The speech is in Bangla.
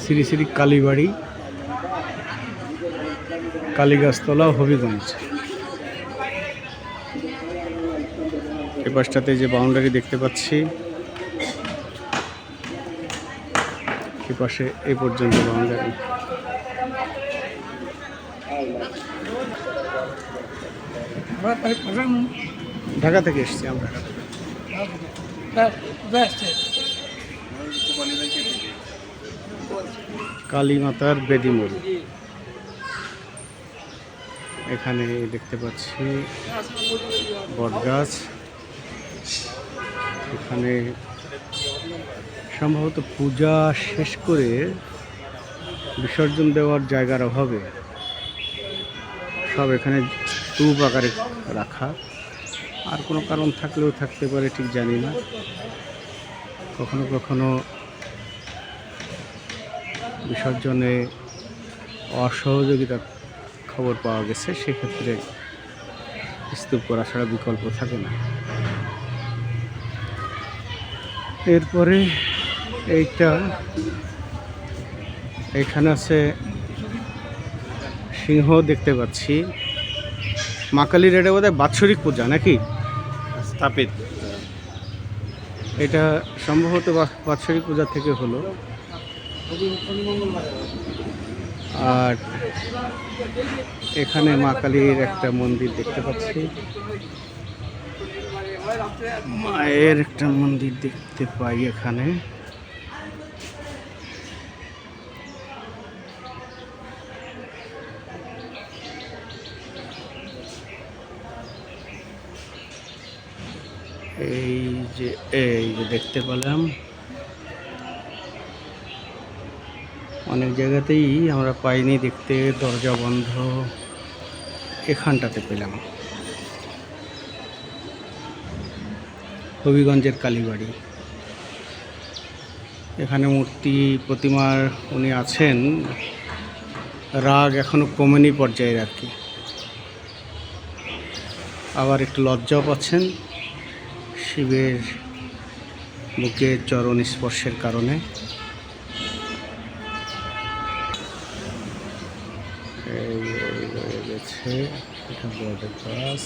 শ্রী শ্রী কালীবাড়ি, কালীগাছতলা, হবিগঞ্জ। এ পাশটাতে যে বাউন্ডারি দেখতে পাচ্ছি, এ পাশে এ পর্যন্ত বাউন্ডারি ঢাকা থেকে এসেছি আমরা। কালী মাতার বেদিমুল এখানে দেখতে পাচ্ছি বটগাছ। এখানে সম্ভবত পূজা শেষ করে বিসর্জন দেওয়ার জায়গার অভাবে সব এখানে স্তূপ আকারে রাখা। আর কোনো কারণ থাকলেও থাকতে পারে ঠিক জানি না। কখনো কখনো বিসর্জনে অসহযোগিতার খবর পাওয়া গেছে সেক্ষেত্রে স্তূপ করা ছাড়া বিকল্প থাকে না। এরপরে এইটা এখানে আছে সিংহ দেখতে পাচ্ছি। মা কালীর এটা বোধহয় বাৎসরিক পূজা নাকি? স্থাপিত। এটা সম্ভবত বাৎসরিক পূজা থেকে হলো। আর এখানে মা কালীর একটা মন্দির দেখতে পাচ্ছি। মায়ের একটা মন্দির দেখতে পাই এখানে। এই যে এই যে দেখতে পেলাম। অনেক জায়গাতেই আমরা পাইনি দেখতে, দরজা বন্ধ, এখানটাতে পেলাম। হবিগঞ্জের কালীবাড়ি। এখানে মূর্তি প্রতিমার উনি আছেন। রাগ এখনও কমেনি পর্যায়ের আর কি। আবার একটু লজ্জাও পাচ্ছেন শিবের বুকে চরণ স্পর্শের কারণে। এই রয়ে গেছে এটা বড় গাছ